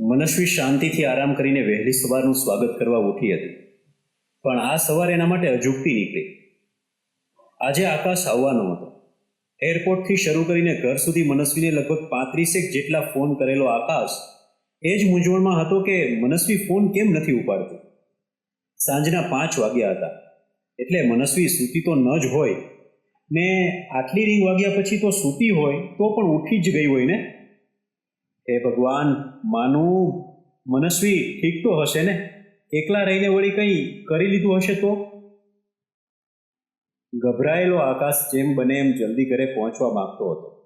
મનસ્વી શાંતિથી આરામ કરીને વહેલી સવારનું સ્વાગત કરવા ઉઠી હતી. પણ આ સવાર એના માટે અજુગતી નીકળી. આજે આકાશ આવવાનો હતો. એરપોર્ટથી શરૂ કરીને ઘર સુધી મનસ્વીને લગભગ પાંત્રીસેક જેટલા ફોન કરેલો આકાશ, એ જ મૂંઝવણમાં હતો કે મનસ્વી ફોન કેમ નથી ઉપાડતી? સાંજના પાંચ વાગ્યા હતા. એટલે મનસ્વી સૂતી તો ન જ હોય. ને આટલી રીંગ વાગ્યા પછી તો સૂતી હોય તો પણ ઉઠી જ ગઈ હોય ને? હે ભગવાન, માનું, મનસ્વી, ઠીક તો હશે ને? એકલા રહીને વળી કંઈ કરી લીધું હશે તો? ગભરાયેલો આકાશ જેમ બને એમ જલ્દી ઘરે પહોંચવા માંગતો હતો.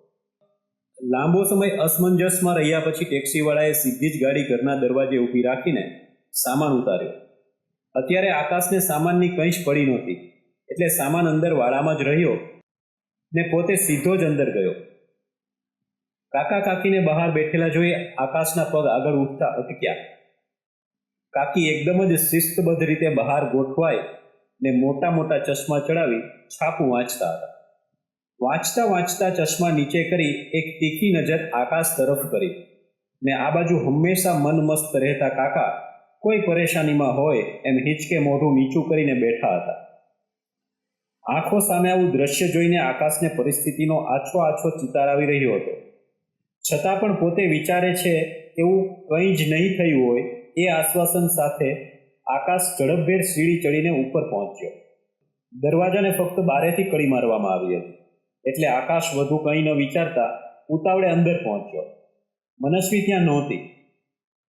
લાંબો સમય અસમંજસમાં રહ્યા પછી ટેક્સીવાળાએ સીધી જ ગાડી ઘરના દરવાજે ઊભી રાખીને સામાન ઉતાર્યો. અત્યારે આકાશને સામાનની કંઈ જ પડી નહોતી. એટલે સામાન અંદર વાડામાં જ રહ્યો ને પોતે સીધો જ અંદર ગયો. કાકા કાકીને બહાર બેઠેલા જોઈ આકાશના પગ આગળ ઉઠતા અટક્યા. કાકી એકદમ જ શિસ્તબદ્ધ રીતે બહાર ગોઠવાય ને મોટા મોટા ચશ્મા ચડાવી છાપું વાંચતા હતા. વાંચતા વાંચતા ચશ્મા નીચે કરી એક તીખી નજર આકાશ તરફ કરી ને આ બાજુ હંમેશા મન મસ્ત રહેતા કાકા કોઈ પરેશાનીમાં હોય એમ હિંચકે મોઢું નીચું કરીને બેઠા હતા. આંખો સામે આવું દ્રશ્ય જોઈને આકાશને પરિસ્થિતિનો આછો આછો ચિતાર આવી રહ્યો હતો. છતાં પણ પોતે વિચારે છે, એવું કંઈ જ નહીં થયું હોય, એ આશ્વાસન સાથે આકાશ ઝડપભેર સીડી ચડીને ઉપર પહોંચ્યો. દરવાજાને ફક્ત બારેથી કડી મારવામાં આવી હતી. એટલે આકાશ વધુ કંઈ ન વિચારતા ઉતાવળે અંદર પહોંચ્યો. મનસ્વી ત્યાં નહોતી.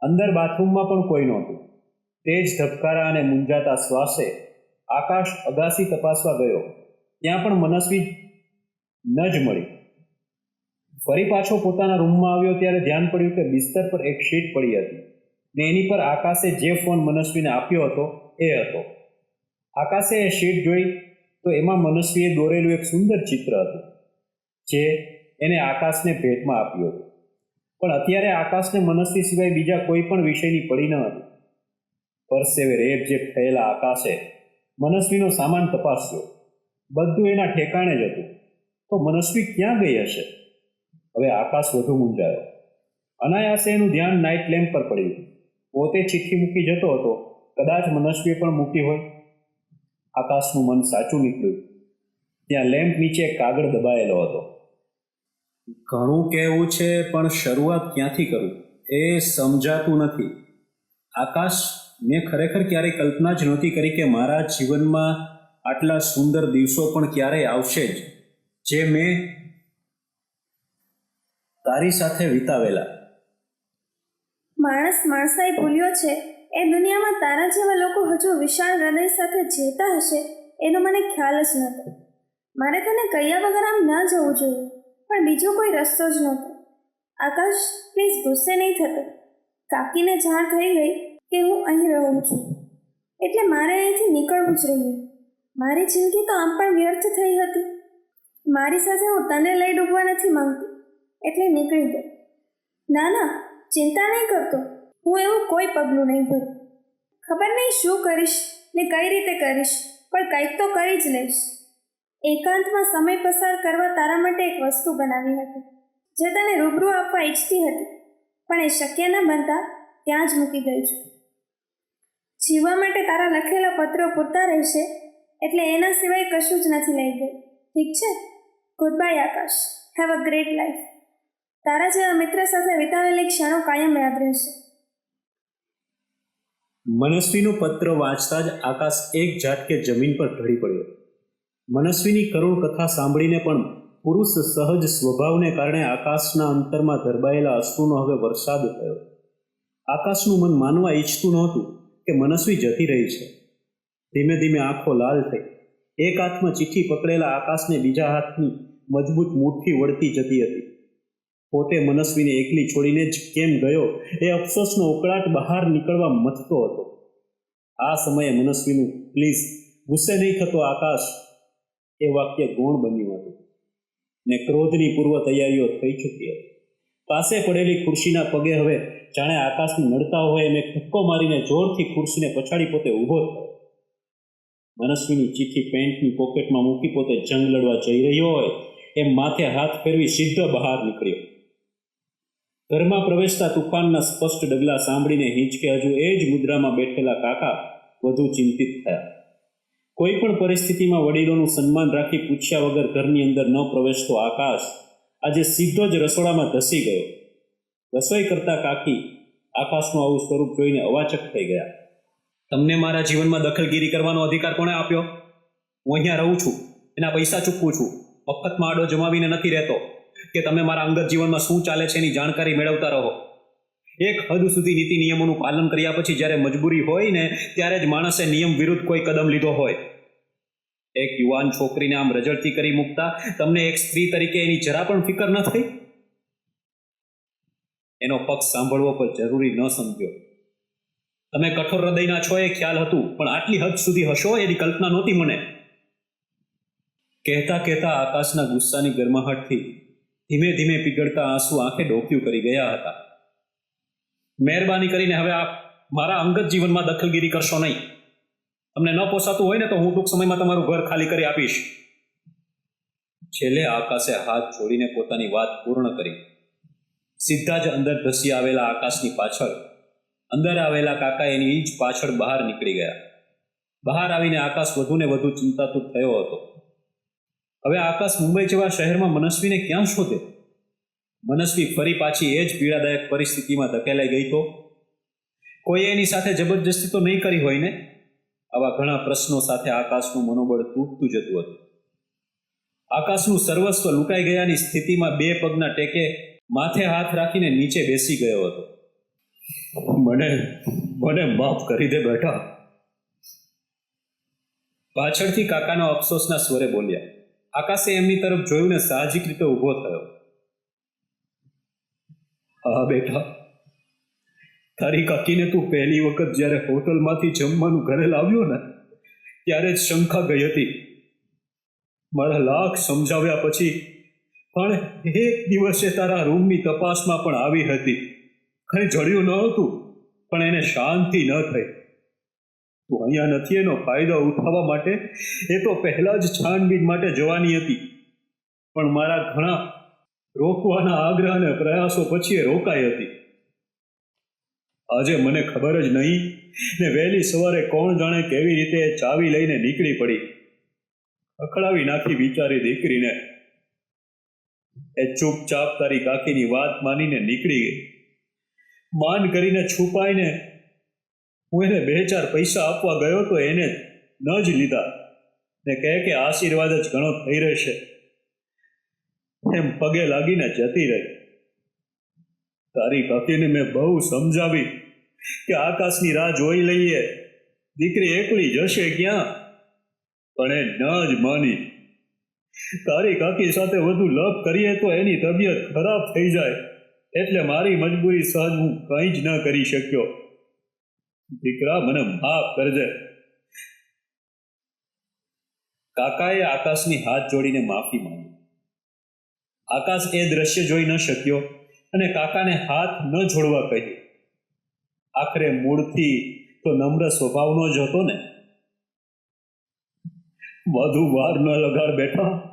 અંદર બાથરૂમમાં પણ કોઈ નહોતું. તેજ ધબકારા અને મૂંઝાતા શ્વાસે આકાશ અગાસી તપાસવા ગયો. ત્યાં પણ મનસ્વી ન જ મળી. ફરી પાછો પોતાના રૂમમાં આવ્યો ત્યારે ધ્યાન પડ્યું કે બિસ્તર પર એક શીટ પડી હતી ને એની પર આકાશે જે ફોન મનસ્વીને આપ્યો હતો એ હતો. આકાશે એ શીટ જોઈ તો એમાં મનસ્વીએ દોરેલું એક સુંદર ચિત્ર હતું જે એને આકાશને ભેટમાં આપ્યું હતું. પણ અત્યારે આકાશને મનસ્વી સિવાય બીજા કોઈ પણ વિષયની પડી ન હતી. પરસેવે જે થયેલા આકાશે મનસ્વીનો સામાન તપાસ્યો. બધું એના ઠેકાણે જ હતું. તો મનસ્વી ક્યાં ગઈ હશે? હવે આકાશ વધુ મૂંઝાયો. અનાયાસે એનું ધ્યાન નાઇટ લેમ્પ પર પડ્યું પોતે ચિઠ્ઠી મૂકી જતો હતો. કદાચ મનસ્વી પણ મૂકી હોય. આકાશનું મન સાચું નીકળ્યું. ત્યાં લેમ્પ નીચે કાગળ દબાયેલો હતો. ઘણું કહેવું છે, પણ શરૂઆત ક્યાંથી કરું? એ સમજાતું નથી. આકાશ, મેં ખરેખર ક્યારેય કલ્પના જ નહોતી કરી કે મારા જીવનમાં આટલા સુંદર દિવસો પણ ક્યારેય આવશે જ. જે મેં તારી સાથે વિતાવેલા. માણસ માણસાઈ ભૂલ્યો છે. એ દુનિયામાં તારા જેવા લોકો હજુ વિશાળ હૃદય સાથે જીવતા હશે એનો મને ખ્યાલ જ નહોતો. મારે તને કહ્યા વગર આમ ન જવું જોઈએ, પણ બીજો કોઈ રસ્તો જ નહોતો. આકાશ પ્લીઝ ગુસ્સે નહીં થતો. કાકીને જાણ થઈ ગઈ કે હું અહીં રહું છું. એટલે મારે અહીંથી નીકળવું જ રહ્યું. મારી જિંદગી તો આમ પણ વ્યર્થ થઈ હતી. મારી સાથે હું તને લઈ ડૂબવા નથી માંગતી. એટલે નીકળી ગઈ ના ના, ચિંતા નહીં કરતો. હું એવું કોઈ પગલું નહીં ભરું. ખબર નહીં શું કરીશ ને કઈ રીતે કરીશ, પણ કંઈક તો કરી જ લઈશ. એકાંતમાં સમય પસાર કરવા તારા માટે એક વસ્તુ બનાવી હતી, જે તને રૂબરૂ આપવા ઈચ્છતી હતી, પણ એ શક્ય ન બનતા ત્યાં જ મૂકી ગઈ છું. જીવવા માટે તારા લખેલા પત્રો પૂરતા રહેશે, એટલે એના સિવાય કશું જ નથી લઈ ગઈ. ઠીક છે? Good bye Akash. Have a great life તારા જેવા મિત્ર સાથે વિતાવેલી ક્ષણો કાયમ યાદ રહેશે. મનસ્વીનો પત્ર વાંચતા જ આકાશ એક ઝાટકે જમીન પર ઢળી પડ્યો. મનસ્વીની કરુણ કથા સાંભળીને પણ પુરુષ સહજ સ્વભાવને કારણે આકાશના અંતરમાં ધરબાયેલા અશ્રુનો હવે વરસાદ થયો. આકાશનું મન માનવા ઈચ્છતું નહોતું કે મનસ્વી જતી રહી છે. ધીમે ધીમે આંખો લાલ થઈ. એક હાથમાં ચિઠ્ઠી પકડેલા આકાશને બીજા હાથની મજબૂત મુઠ્ઠી વળતી જતી હતી. પોતે મનસ્વીને એકલી છોડીને જ કેમ ગયો? એ અફસોસનો ઉકળાટ બહાર નીકળવા મથતો હતો. આ સમયે મનસ્વીનું, પ્લીઝ, ગુસ્સે નહીં થતો આકાશ. એ વાક્ય ગૌણ બન્યું હતું. ને ક્રોધની પૂર્વ તૈયારીઓ થઈ ચૂકી હતી. પાસે પડેલી ખુરશીના પગે હવે જાણે આકાશને નડતા હોય એને ધક્કો મારીને જોરથી ખુરશીને પછાડી પોતે ઊભો થયો. મનસ્વીની ચીઠી પેન્ટની પોકેટમાં મૂકી પોતે જંગ લડવા જઈ રહ્યો હોય એમ માથે હાથ ફેરવી સીધો બહાર નીકળ્યો. ઘરમાં પ્રવેશતા તુફાનના સ્પષ્ટ ડગલા સાંભળીને હિંચકે હજુ એ જ મુદ્રામાં બેઠેલા કાકા વધુ ચિંતિત થયા. કોઈ પણ પરિસ્થિતિમાં વડીલોનું સન્માન રાખી પૂછ્યા વગર ઘરની અંદર ન પ્રવેશતો આકાશ આજે સીધો જ રસોડામાં ધસી ગયો. રસોઈ કરતા કાકી આકાશનું આવું સ્વરૂપ જોઈને અવાચક થઈ ગયા. તમને મારા જીવનમાં દખલગીરી કરવાનો અધિકાર કોણે આપ્યો? હું અહીંયા રહું છું, એના પૈસા ચૂકવું છું. મફતમાં આડો જમાવીને નથી રહેતો. કે તમે મારા અંગત જીવનમાં શું ચાલે છે એની જાણકારી મેળવતા રહો. એક હદ સુધી નીતિ નિયમોનું પાલન કર્યા પછી જ્યારે મજબૂરી હોય ને, ત્યારે જ માણસે નિયમ વિરુદ્ધ કોઈ કદમ લીધો હોય. એક યુવાન છોકરીને આમ રજળતી કરી મૂકતા, તમને એક સ્ત્રી તરીકે એની જરા પણ ફિકર ન થઈ? એનો પક્ષ સાંભળવો પણ જરૂરી ન સમજ્યો. તમે કઠોર હૃદયના છો એ ખ્યાલ હતું, પણ આટલી હદ સુધી હશો એની કલ્પના નહોતી મને. કહેતા કહેતા આકાશના ગુસ્સાની ગરમાહટથી ધીમે ધીમે પીગળતા આંસુ આંખે ડોક્યું કરી ગયા હતા. મહેરબાની કરીને હવે આપ મારા અંગત જીવનમાં દખલગીરી કરશો નહીં. તમને ન પોસાતું હોય ને તો હું ટૂંક સમયમાં તમારું ઘર ખાલી કરી આપીશ. છેલ્લે આકાશે હાથ જોડીને પોતાની વાત પૂર્ણ કરી. સીધા જ અંદર ધસી આવેલા આકાશની પાછળ, અંદર આવેલા કાકા એની જ પાછળ બહાર નીકળી ગયા. બહાર આવીને આકાશ વધુ ને વધુ ચિંતાતુર થયો હતો. હવે આકાશ મુંબઈ જેવા શહેરમાં મનસ્વીને ક્યાં શોધે? મનસ્વી ફરી પાછી એ જ પીડાદાયક પરિસ્થિતિમાં ધકેલાઈ ગઈ તો? કોઈએ એની સાથે જબરજસ્તી તો નહીં કરી હોય ને? આવા ઘણા પ્રશ્નો સાથે આકાશનું મનોબળ તૂટતું જતું હતું. આકાશનું સર્વસ્વ લૂંટાઈ ગયાની સ્થિતિમાં બે પગના ટેકે માથે હાથ રાખીને નીચે બેસી ગયો હતો. મને મને માફ કરી દે બેટા. પાછળથી કાકાનો અફસોસના સ્વરે બોલ્યા. આકાશે એમની તરફ જોયું ને સાહજિક રીતે ઊભો થયો. હા, બેટા. તારી કાકીને તું પહેલી વખત જ્યારે હોટલમાંથી જમવાનું ઘરે લાવ્યો ને, ત્યારે જ શંકા ગઈ હતી. મારા લાખ સમજાવ્યા પછી પણ એક દિવસે તારા રૂમની તપાસમાં પણ આવી હતી. કંઈ જડ્યું ન હતું, પણ એને શાંતિ ન થઈ. તું અહીંયા નથી, એનો ફાયદો ઉઠાવવા માટે એ તો પહેલા જ છાનબીન માટે જવાની હતી. પણ મારા ઘણા રોકવાના આગ્રહ અને પ્રયાસો પછી એ રોકાઈ હતી. આજે મને ખબર જ નહીં ને વહેલી સવારે કોણ જાણે કેવી રીતે ચાવી લઈને નીકળી પડી. અકળાવી નાખી બિચારી દીકરીને. એ ચૂપચાપ તારી કાકીની વાત માનીને નીકળી ગઈ. માન કરીને છુપાઈને હું એને બે ચાર પૈસા આપવા ગયો તો એને ન જ લીધા. ને કહે કે આશીર્વાદ જ ઘણો થઈ રહેશે. એમ પગે લાગીને જતી રહી. તારી કાકીને મેં બહુ સમજાવી કે આકાશની રાહ જોઈ લઈએ. દીકરી એકલી જશે ક્યાં? પણ એ ન જ માની. તારી કાકી સાથે વધુ લપ કરીએ તો એની તબિયત ખરાબ થઈ જાય. એટલે મારી મજબૂરી સહજ હું કંઈ જ ન કરી શક્યો. દીકરા, મને માફ કરજે. કાકાએ આકાશની હાથ જોડીને માફી માંગી. આકાશ એ દ્રશ્ય જોઈ ન શક્યો અને કાકાને હાથ ન જોડવા કહ્યું. આખરે મૂળથી તો નમ્ર સ્વભાવનો જ હતો ને. વધુ વાર ન લગાડ બેઠા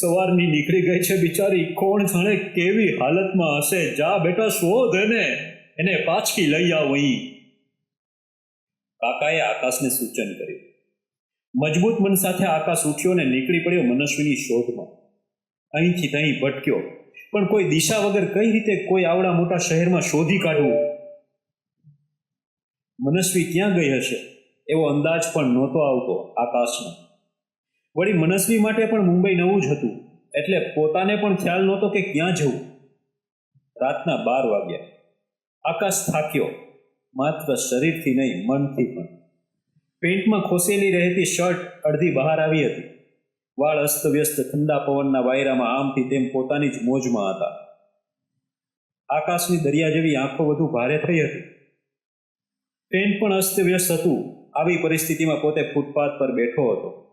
સવારની નીકળી ગઈ છે બિચારી. કોણ જાણે કેવી હાલતમાં હશે. જા બેટા, શોધ એને. એને પાછી લઈ આવ કાકાએ આકાશને સૂચન કર્યું. મજબૂત મન સાથે આકાશ ઉઠ્યો ને નીકળી પડ્યો મનસ્વીની શોધમાં. અહીંથી તહીં ભટક્યો. પણ કોઈ દિશા વગર કઈ રીતે કોઈ આવડા મોટા શહેરમાં શોધી કાઢવું? મનસ્વી ક્યાં ગઈ હશે? એવો અંદાજ પણ નહોતો આવતો આકાશનો. વળી મનસ્વી માટે પણ મુંબઈ નવું જ હતું. એટલે પોતાને પણ ખ્યાલ નહોતો કે ક્યાં જવું. રાતના બાર વાગ્યા. આકાશ થાક્યો. માત્ર શરીરથી નહીં, મનથી પણ. પેન્ટમાં ખોસેલી રહેતી શર્ટ અડધી બહાર આવી હતી. વાળ અસ્તવ્યસ્ત ઠંડા પવનના વાયરામાં આમથી તેમ પોતાની જ મોજમાં હતા. આકાશની દરિયા જેવી આંખો વધુ ભારે થઈ હતી. પેન્ટ પણ અસ્તવ્યસ્ત હતું. આવી પરિસ્થિતિમાં પોતે ફૂટપાથ પર બેઠો હતો.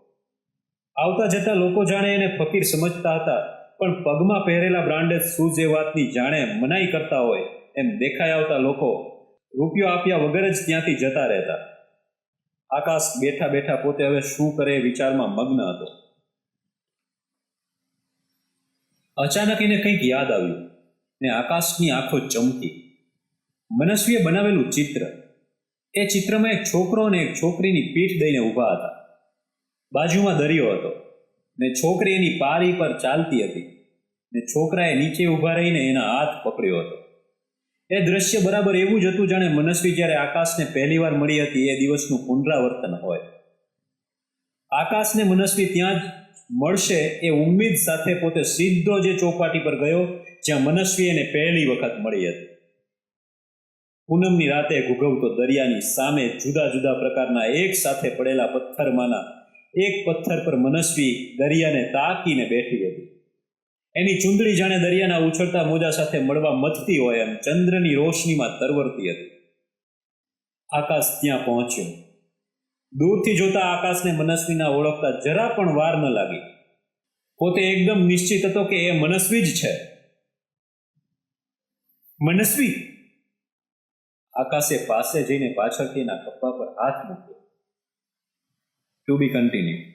આવતા જતા લોકો જાણે એને ફકીર સમજતા હતા, પણ પગમાં પહેરેલા બ્રાન્ડેડ શૂઝ એ વાતની જાણે મનાઈ કરતા હોય એમ દેખાઈ આવતા લોકો રૂપિયો આપ્યા વગર જ ત્યાંથી જતા રહેતા. આકાશ બેઠા બેઠા પોતે હવે શું કરે વિચારમાં મગ્ન હતો. અચાનક એને કંઈક યાદ આવ્યું ને આકાશની આંખો ચમકી. મનસ્વીએ બનાવેલું ચિત્ર. એ ચિત્રમાં એક છોકરો અને એક છોકરીની પીઠ દઈને ઊભા હતા. બાજુમાં દરિયો હતો ને છોકરી એની પારી પર ચાલતી હતી ને છોકરાએ નીચે ઊભા રહીને એના હાથ પકડ્યો હતો. એ દ્રશ્ય બરાબર એવું જ હતું જાણે મનસ્વી જ્યારે આકાશને પહેલીવાર મળી હતી, એ દિવસનું પુનરાવર્તન હોય. આકાશને મનસ્વી ત્યાં જ મળશે એ ઉમ્મીદ સાથે પોતે સીધો જે ચોપાટી પર ગયો, જ્યાં મનસ્વી એને પહેલી વખત મળી હતી. પૂનમની રાતે ઘૂઘવતો દરિયાની સામે જુદા જુદા પ્રકારના એક સાથે પડેલા પથ્થરમાંના એક પથ્થર પર મનસ્વી દરિયાને તાકીને બેઠી હતી એની ચૂંદડી જાણે દરિયાના ઉછળતા મોજા સાથે મળવા મથતી હોય એમ ચંદ્રની રોશનીમાં તરવરતી હતી. આકાશ ત્યાં પહોંચ્યો. દૂરથી જોતા આકાશને મનસ્વીના ઓળખતા જરા પણ વાર ન લાગી. પોતે એકદમ નિશ્ચિત હતો કે એ મનસ્વી જ છે. મનસ્વી? આકાશે પાસે જઈને પાછળથી એના કપ્પા પર હાથ મૂક્યો. ટુ બી કન્ટિન્યુ